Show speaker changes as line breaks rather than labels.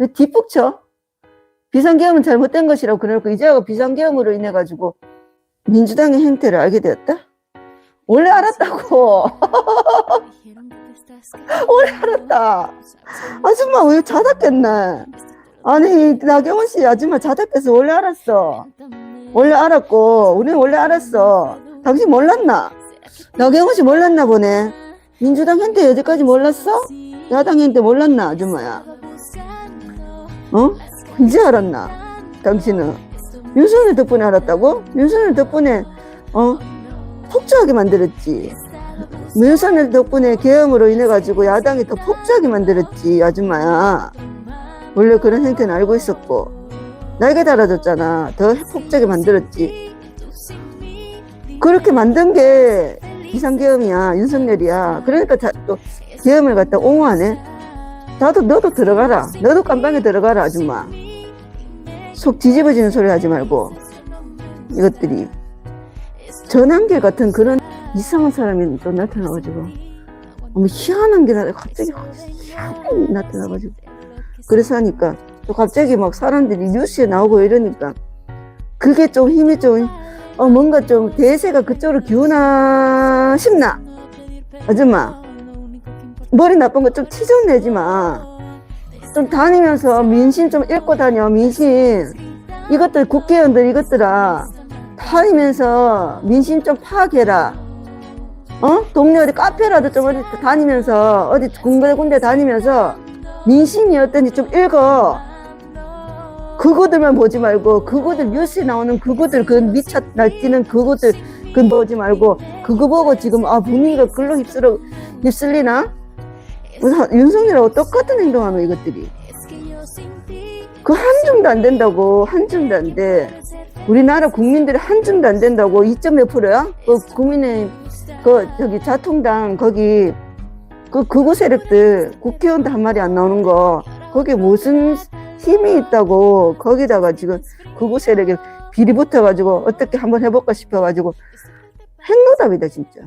왜 뒷북 쳐? 비상계엄은 잘못된 것이라고 그래놓고 이제하고 비상계엄으로 인해 가지고 민주당의 행태를 알게 되었다? 원래 알았다고. 원래 알았다. 아줌마 왜 자다깼네? 아니 나경원 씨 아줌마 자다 깼어 원래 알았어. 원래 알았고 우리는 원래 알았어. 당신 몰랐나? 나경원 씨 몰랐나 보네. 민주당 행태 여지까지 몰랐어? 야당 행태 몰랐나 아줌마야? 어? 이제 알았나? 당신은 윤석열 덕분에 알았다고? 윤석열 덕분에 어 폭주하게 만들었지. 윤석열 덕분에 계엄으로 인해 가지고 야당이 더 폭주하게 만들었지 아줌마야. 원래 그런 행태는 알고 있었고 날개 달아줬잖아. 더 폭주하게 만들었지. 그렇게 만든 게 비상계엄이야 윤석열이야. 그러니까 자, 또 계엄을 갖다 옹호하네. 나도 너도 들어가라. 너도 깜방에 들어가라 아줌마. 속 뒤집어지는 소리 하지 말고. 이것들이 전환길 같은 그런 이상한 사람이 또 나타나가지고. 너무 희한한 게 나, 갑자기 희한하게 나타나가지고. 그래서 하니까 또 갑자기 막 사람들이 뉴스에 나오고 이러니까 그게 좀 힘이 좀 어, 뭔가 좀 대세가 그쪽으로 기우나 싶나? 아줌마 머리 나쁜 거 좀 티 좀 내지 마. 좀 다니면서 민심 좀 읽고 다녀, 민심. 이것들 국회의원들 이것들아. 다니면서 민심 좀 파악해라. 어? 동네 어디 카페라도 좀 어디 다니면서, 어디 군데 군데 다니면서 민심이 어떤지 좀 읽어. 그거들만 보지 말고, 그거들 뉴스에 나오는 그거들, 그 미쳐 날뛰는 그거들, 그 보지 말고, 그거 보고 지금, 아, 분위기가 글로 휩쓸어, 휩쓸리나? 윤석열하고 똑같은 행동하는 이것들이. 그 한 줌도 안 된다고, 한 줌도 안 돼. 우리나라 국민들이 한 줌도 안 된다고, 2점 몇 프로야? 그 국민의, 그, 저기 자통당, 거기, 그 극우 세력들, 국회의원도 한 마리 안 나오는 거, 거기에 무슨 힘이 있다고, 거기다가 지금 극우 세력에 비리 붙어가지고, 어떻게 한번 해볼까 싶어가지고, 핵노답이다, 진짜.